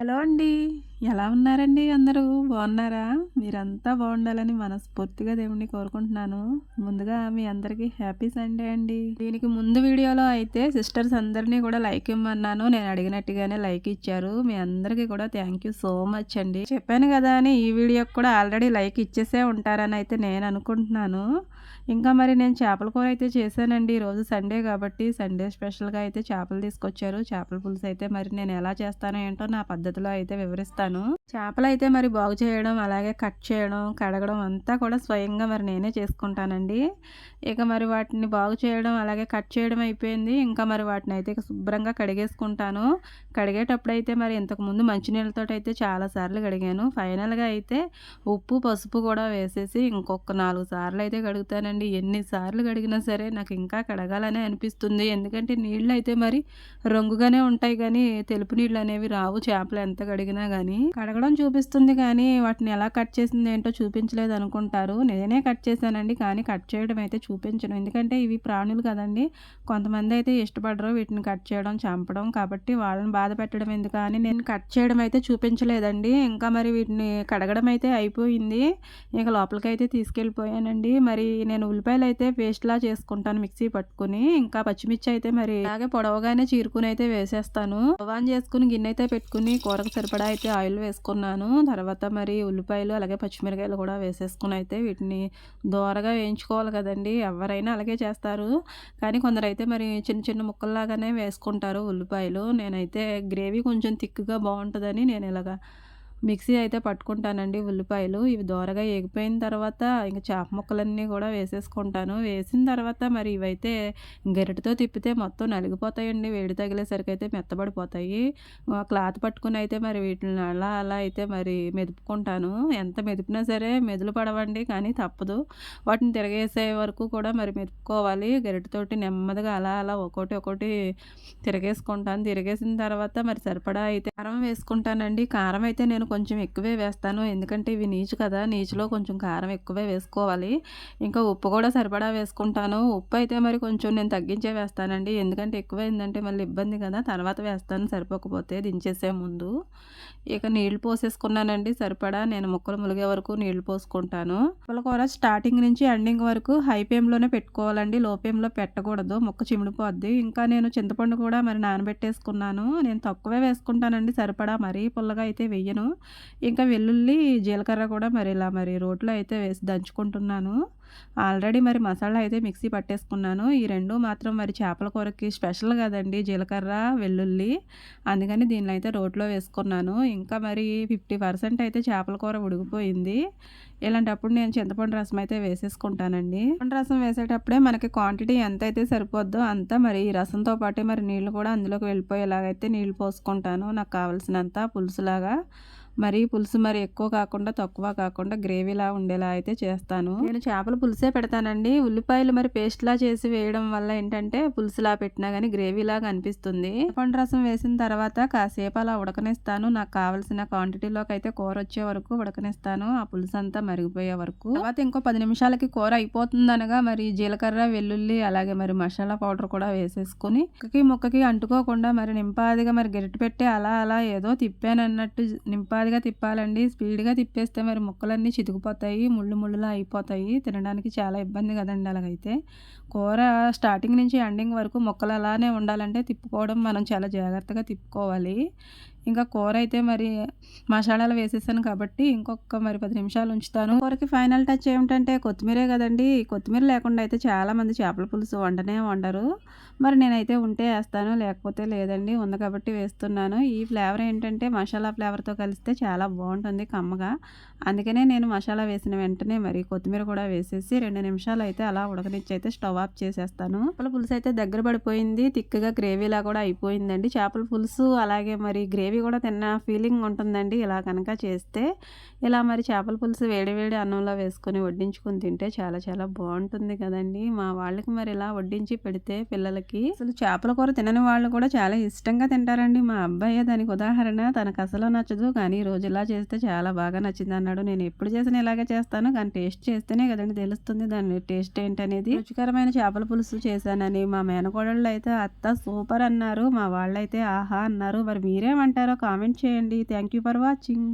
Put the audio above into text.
Hello అండి. ఎలా ఉన్నారండి అందరూ? బాగున్నారా? మీరంతా బాగుండాలని మనస్ఫూర్తిగా దేవుణ్ణి కోరుకుంటున్నాను. ముందుగా మీ అందరికీ హ్యాపీ సండే అండి. దీనికి ముందు వీడియోలో అయితే సిస్టర్స్ అందరినీ కూడా లైక్ ఇమ్మన్నాను. నేను అడిగినట్టుగానే లైక్ ఇచ్చారు. మీ అందరికీ కూడా థ్యాంక్ యూ సో మచ్ అండి. చెప్పాను కదా అని ఈ వీడియోకి కూడా ఆల్రెడీ లైక్ ఇచ్చేసే ఉంటారని అయితే నేను అనుకుంటున్నాను. ఇంకా మరి నేను చేపల కూర అయితే చేశానండి. ఈరోజు సండే కాబట్టి సండే స్పెషల్గా అయితే చేపలు తీసుకొచ్చారు. చేపల పులుసు అయితే మరి నేను ఎలా చేస్తానో ఏంటో నా పద్ధతిలో అయితే వివరిస్తాను. చేపలు అయితే మరి బాగు చేయడం అలాగే కట్ చేయడం కడగడం అంతా కూడా స్వయంగా మరి నేనే చేసుకుంటానండి. ఇక మరి వాటిని బాగు చేయడం అలాగే కట్ చేయడం అయిపోయింది. ఇంకా మరి వాటిని అయితే శుభ్రంగా కడిగేసుకుంటాను. కడిగేటప్పుడు అయితే మరి ఇంతకుముందు మంచినీళ్ళతో అయితే చాలాసార్లు కడిగాను. ఫైనల్గా అయితే ఉప్పు పసుపు కూడా వేసేసి ఇంకొక నాలుగు సార్లు అయితే కడుగుతానండి ఎన్నిసార్లు కడిగినా సరే నాకు ఇంకా కడగాలనే అనిపిస్తుంది. ఎందుకంటే నీళ్ళు అయితే మరి రంగుగానే ఉంటాయి కానీ తెలుపు నీళ్ళు అనేవి రావు. చేపలు ఎంత కడిగినా కానీ కడగడం చూపిస్తుంది కానీ వాటిని ఎలా కట్ చేసింది ఏంటో చూపించలేదు అనుకుంటారు. నేనే కట్ చేశానండి కానీ కట్ చేయడం అయితే చూపించను. ఎందుకంటే ఇవి ప్రాణులు కదండి. కొంతమంది అయితే ఇష్టపడరు వీటిని కట్ చేయడం చంపడం కాబట్టి వాళ్ళని బాధ పెట్టడం ఎందుకు అని నేను కట్ చేయడం అయితే చూపించలేదండి. ఇంకా మరి వీటిని కడగడం అయితే అయిపోయింది. ఇక లోపలికి అయితే తీసుకెళ్ళిపోయానండి. మరి నేను ఉల్లిపాయలు అయితే పేస్ట్లా చేసుకుంటాను మిక్సీ పట్టుకుని. ఇంకా పచ్చిమిర్చి అయితే మరి అలాగే పొడవగానే చీరుకుని అయితే వేసేస్తాను. ఆన్ చేసుకుని గిన్నె అయితే పెట్టుకుని కూరకు సరిపడా అయితే ఆయిల్ వేసుకున్నాను. తర్వాత మరి ఉల్లిపాయలు అలాగే పచ్చిమిరకాయలు కూడా వేసేసుకుని అయితే వీటిని దోరగా వేయించుకోవాలి కదండి. ఎవరైనా అలాగే చేస్తారు. కానీ కొందరైతే మరి చిన్న చిన్న ముక్కల్లాగానే వేసుకుంటారు ఉల్లిపాయలు. నేనైతే గ్రేవీ కొంచెం థిక్గా బాగుంటుందని నేను ఇలాగా మిక్సీ అయితే పట్టుకుంటానండి ఉల్లిపాయలు. ఇవి దోరగా ఎగిపోయిన తర్వాత ఇంకా చేప ముక్కలన్నీ కూడా వేసేసుకుంటాను. వేసిన తర్వాత మరి ఇవైతే గరిటతో తిప్పితే మొత్తం నలిగిపోతాయండి. వేడి తగిలేసరికి అయితే మెత్తబడిపోతాయి. క్లాత్ పట్టుకుని అయితే మరి వీటిని అలా అలా అయితే మరి మెదుపుకుంటాను. ఎంత మెదిపినా సరే మెదులు పడవండి కానీ తప్పదు. వాటిని తిరగేసే వరకు కూడా మరి మెదుపుకోవాలి. గరిటతోటి నెమ్మదిగా అలా అలా ఒకటి ఒకటి తిరగేసుకుంటాను. తిరిగేసిన తర్వాత మరి సరిపడా అయితే కారం వేసుకుంటానండి. కారం అయితే నేను కొంచెం ఎక్కువే వేస్తాను. ఎందుకంటే ఇవి నీచు కదా నీచులో కొంచెం కారం ఎక్కువే వేసుకోవాలి. ఇంకా ఉప్పు కూడా సరిపడా వేసుకుంటాను. ఉప్పు అయితే మరి కొంచెం నేను తగ్గించే వేస్తానండి. ఎందుకంటే ఎక్కువ ఏంటంటే మళ్ళీ ఇబ్బంది కదా తర్వాత వేస్తాను సరిపోకపోతే దించేసే ముందు. ఇక నీళ్ళు పోసేసుకున్నానండి సరిపడా. నేను ముక్కలు ములిగే వరకు నీళ్ళు పోసుకుంటాను. ముక్కల కూర స్టార్టింగ్ నుంచి ఎండింగ్ వరకు హై ఫ్లేమ్లోనే పెట్టుకోవాలండి. లో ఫ్లేమ్లో పెట్టకూడదు. ముక్క చిమిడిపోద్ది ఇంకా నేను చింతపండు కూడా మరి నానబెట్టేసుకున్నాను. నేను తక్కువే వేసుకుంటానండి సరిపడా. మరీ పుల్లగా అయితే వెయ్యను ఇంకా వెల్లుల్లి జీలకర్ర కూడా మరి ఇలా మరి రోట్లో అయితే వేసి దంచుకుంటున్నాను. ఆల్రెడీ మరి మసాలా అయితే మిక్సీ పట్టేసుకున్నాను. ఈ రెండు మాత్రం మరి చేపల కూరకి స్పెషల్ కదండి జీలకర్ర వెల్లుల్లి. అందుకని దీనిలో అయితే రోట్లో వేసుకున్నాను. ఇంకా మరి ఫిఫ్టీ పర్సెంట్ అయితే చేపల కూర ఉడికిపోయింది. ఇలాంటప్పుడు నేను చింతపండు రసం అయితే వేసేసుకుంటానండి. చింతపండు రసం వేసేటప్పుడే మనకి క్వాంటిటీ ఎంత అయితే సరిపోద్దో అంతా మరి ఈ రసంతో పాటే మరి నీళ్ళు కూడా అందులోకి వెళ్ళిపోయేలాగైతే నీళ్ళు పోసుకుంటాను. నాకు కావాల్సినంత పులుసులాగా. మరి పులుసు మరి ఎక్కువ కాకుండా తక్కువ కాకుండా గ్రేవీలా ఉండేలా అయితే చేస్తాను. నేను చేపల పులుసే పెడతానండి. ఉల్లిపాయలు మరి పేస్ట్లా చేసి వేయడం వల్ల ఏంటంటే పులుసులా పెట్టినా కానీ గ్రేవీలాగా అనిపిస్తుంది. పండు రసం వేసిన తర్వాత కాసేపు అలా ఉడకనిస్తాను. నాకు కావాల్సిన క్వాంటిటీలోకి అయితే కూర వచ్చే వరకు ఉడకనిస్తాను. ఆ పులుసు అంతా మరిగిపోయే వరకు. తర్వాత ఇంకో పది నిమిషాలకి కూర అయిపోతుంది అనగా మరి జీలకర్ర వెల్లుల్లి అలాగే మరి మసాలా పౌడర్ కూడా వేసేసుకుని ముక్కకి ముక్కకి అంటుకోకుండా మరి నింపాదిగా మరి గరిటె పెట్టి అలా అలా ఏదో తిప్పాను అన్నట్టు నింపాది నెమ్మదిగా తిప్పాలండి. స్పీడ్గా తిప్పేస్తే మరి ముక్కలన్నీ చితికిపోతాయి ముళ్ళు ముళ్ళులా అయిపోతాయి. తినడానికి చాలా ఇబ్బంది కదండి అలాగైతే. కూర స్టార్టింగ్ నుంచి ఎండింగ్ వరకు ముక్కలు అలానే ఉండాలంటే తిప్పుకోవడం మనం చాలా జాగ్రత్తగా తిప్పుకోవాలి. ఇంకా కూర అయితే మరి మసాలాలు వేసేసాను కాబట్టి ఇంకొక మరి పది నిమిషాలు ఉంచుతాను. కూరకి ఫైనల్ టచ్ ఏమిటంటే కొత్తిమీరే కదండి. కొత్తిమీర లేకుండా అయితే చాలామంది చేపల పులుసు వండనే వండరు. మరి నేనైతే ఉంటే వేస్తాను లేకపోతే లేదండి. ఉంది కాబట్టి వేస్తున్నాను. ఈ ఫ్లేవర్ ఏంటంటే మసాలా ఫ్లేవర్తో కలిస్తే చాలా బాగుంటుంది కమ్మగా. అందుకనే నేను మసాలా వేసిన వెంటనే మరి కొత్తిమీర కూడా వేసేసి రెండు నిమిషాలు అయితే అలా ఉడకనిచ్చి అయితే స్టవ్ ఆఫ్ చేసేస్తాను. చేపల పులుసు అయితే దగ్గర పడిపోయింది. తిక్కగా గ్రేవీలా కూడా అయిపోయిందండి. చేపల పులుసు అలాగే మరి గ్రేవీ కూడా తిన్న ఫీలింగ్ ఉంటుందండి. ఇలా కనుక చేస్తే ఇలా మరి చేపల పులుసు వేడి వేడి అన్నంలో వేసుకొని వడ్డించుకొని తింటే చాలా చాలా బాగుంటుంది కదండి. మా వాళ్ళకి మరి ఇలా వడ్డించి పెడితే పిల్లలకి అసలు చేపల కూర తినని వాళ్ళు కూడా చాలా ఇష్టంగా తింటారండి. మా అబ్బాయి దానికి ఉదాహరణ. తనకు అసలు నచ్చదు కానీ ఈ రోజు ఇలా చేస్తే చాలా బాగా నచ్చింది అన్నాడు. నేను ఎప్పుడు చేసిన ఇలాగే చేస్తాను కానీ టేస్ట్ చేస్తేనే కదండి తెలుస్తుంది దాని టేస్ట్ ఏంటనేది. రుచికరమైన చేపల పులుసు చేశానని మా మేనకోడళ్ళు అయితే అత్త సూపర్ అన్నారు. మా వాళ్ళైతే ఆహా అన్నారు. మరి మీరేమంటారు? ఏమంటారో కామెంట్ చేయండి. Thank you for watching